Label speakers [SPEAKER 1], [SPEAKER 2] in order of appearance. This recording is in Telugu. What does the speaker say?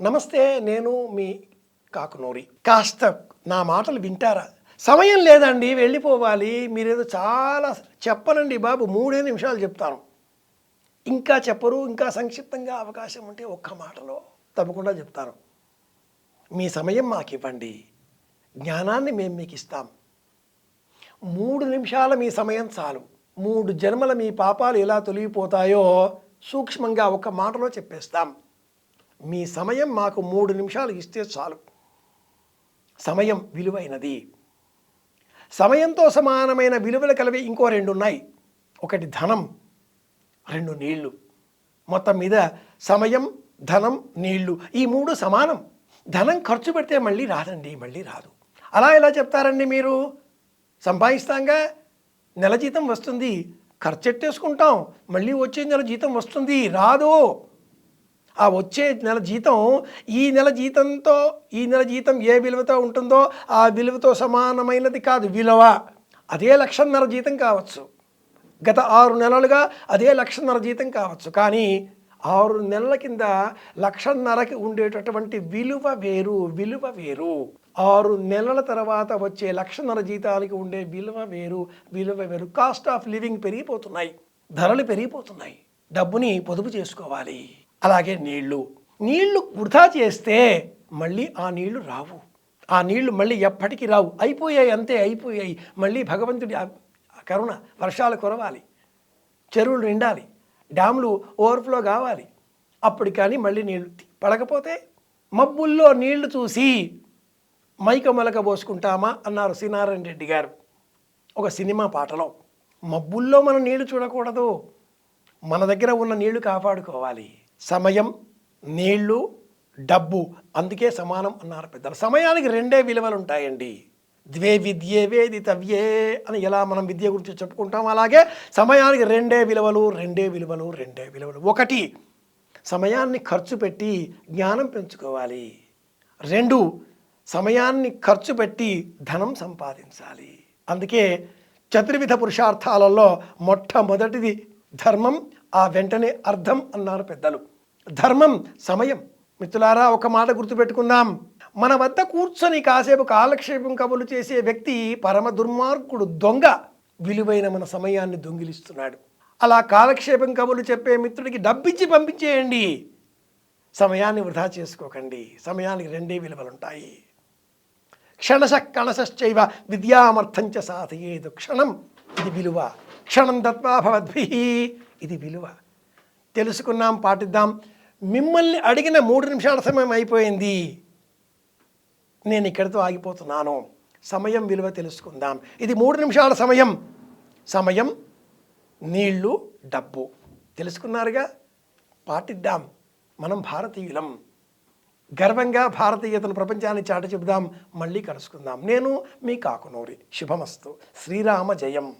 [SPEAKER 1] నమస్తే నేను మీ కాకునూరి. కాస్త నా మాటలు వింటారా? సమయం లేదండి వెళ్ళిపోవాలి. మీరేదో చాలా చెప్పనండి బాబు మూడే నిమిషాలు చెప్తాను. ఇంకా చెప్పరు ఇంకా సంక్షిప్తంగా అవకాశం ఉంటే ఒక్క మాటలో తప్పకుండా చెప్తాను. మీ సమయం మాకు ఇవ్వండి జ్ఞానాన్ని మేము మీకు ఇస్తాం మూడు నిమిషాల మీ సమయం చాలు. మూడు జన్మల మీ పాపాలు ఎలా తొలగిపోతాయో సూక్ష్మంగా ఒక మాటలో చెప్పేస్తాం. మీ సమయం మాకు మూడు నిమిషాలు ఇస్తే చాలు. సమయం విలువైనది. సమయంతో సమానమైన విలువలు కలివి ఇంకో రెండు ఉన్నాయి. ఒకటి ధనం రెండు నీళ్ళు. మొత్తం మీద సమయం ధనం నీళ్ళు ఈ మూడు సమానం. ధనం ఖర్చు పెడితే మళ్ళీ రాదండి మళ్ళీ రాదు. అలా ఎలా చెప్తారండి మీరు? సంపాదిస్తాంగా నెల జీతం వస్తుంది ఖర్చెట్టేసుకుంటాం మళ్ళీ వచ్చే నెల జీతం వస్తుంది రాదు. ఆ వచ్చే నెల జీతం ఈ నెల జీతంతో ఈ నెల జీతం ఏ విలువతో ఉంటుందో ఆ విలువతో సమానమైనది కాదు విలువ. అదే లక్షన్నర జీతం కావచ్చు. గత ఆరు నెలలుగా అదే లక్షన్నర జీతం కావచ్చు. కానీ ఆరు నెలల కింద లక్షన్నరకి ఉండేటటువంటి విలువ వేరు విలువ వేరు. ఆరు నెలల తర్వాత వచ్చే లక్షన్నర జీతాలకి ఉండే విలువ వేరు విలువ వేరు. కాస్ట్ ఆఫ్ లివింగ్ పెరిగిపోతున్నాయి. ధరలు పెరిగిపోతున్నాయి. డబ్బుని పొదుపు చేసుకోవాలి. అలాగే నీళ్ళు. నీళ్ళు వృధా చేస్తే మళ్ళీ ఆ నీళ్ళు రావు. ఆ నీళ్ళు మళ్ళీ ఎప్పటికీ రావు. అయిపోయాయి అంతే అయిపోయాయి. మళ్ళీ భగవంతుడి ఆ- కరుణ వర్షాలు కురవాలి. చెరువులు నిండాలి. డ్యాములు ఓవర్ఫ్లో కావాలి. అప్పుడు కానీ మళ్ళీ నీళ్ళు పడకపోతే మబ్బుల్లో నీళ్ళు చూసి మైక మొలక పోసుకుంటామా అన్నారు సీనారాయణ రెడ్డి గారు. ఒక సినిమా పాటలో మబ్బుల్లో మనం నీళ్ళు చూడకూడదు. మన దగ్గర ఉన్న నీళ్ళు కాపాడుకోవాలి. సమయం నీళ్ళు డబ్బు అందుకే సమానం అన్నారు పెద్దలు. సమయానికి రెండే విలువలు ఉంటాయండి ద్వే విద్యే వేదితవ్యే అని ఎలా మనం విద్య గురించి చెప్పుకుంటాం? అలాగే సమయానికి రెండే విలువలు రెండే విలువలు రెండే విలువలు. ఒకటి సమయాన్ని ఖర్చు పెట్టి జ్ఞానం పెంచుకోవాలి. రెండు సమయాన్ని ఖర్చు పెట్టి ధనం సంపాదించాలి. అందుకే చతుర్విధ పురుషార్థాలలో మొట్టమొదటిది ధర్మం ఆ వెంటనే అర్థం అన్నారు పెద్దలు. ధర్మం సమయం. మిత్రులారా ఒక మాట గుర్తుపెట్టుకుందాం. మన వద్ద కూర్చొని కాసేపు కాలక్షేపం కబులు చేసే వ్యక్తి పరమ దుర్మార్గుడు దొంగ. విలువైన మన సమయాన్ని దొంగిలిస్తున్నాడు. అలా కాలక్షేపం కబులు చెప్పే మిత్రుడికి డబ్బిచ్చి పంపించేయండి. సమయాన్ని వృధా చేసుకోకండి. సమయానికి రెండే విలువలుంటాయి. క్షణశ కణశ్చైవ విద్యామర్థంచ సాధయేదు క్షణం. ఇది విలువ. క్షణం దత్వా భవద్భి. ఇది విలువ. తెలుసుకున్నాం పాటిద్దాం. మిమ్మల్ని అడిగిన మూడు నిమిషాల సమయం అయిపోయింది. నేను ఇక్కడితో ఆగిపోతున్నాను. సమయం విలువ తెలుసుకుందాం. ఇది మూడు నిమిషాల సమయం. సమయం నీళ్ళు డబ్బు. తెలుసుకున్నారుగా? పాటిద్దాం. మనం భారతీయులం. గర్వంగా భారతీయతను ప్రపంచాన్ని చాట చెబుదాం. మళ్ళీ కలుసుకుందాం. నేను మీ కాకునూరి. శుభమస్తు. శ్రీరామ జయం.